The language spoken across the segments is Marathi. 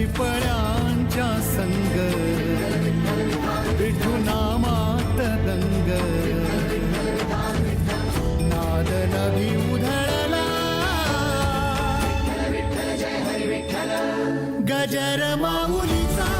शिपळ्यांच्या संग. विठुना मात दंग. नाद नवी उधळला. गजर माऊलीचा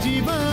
几分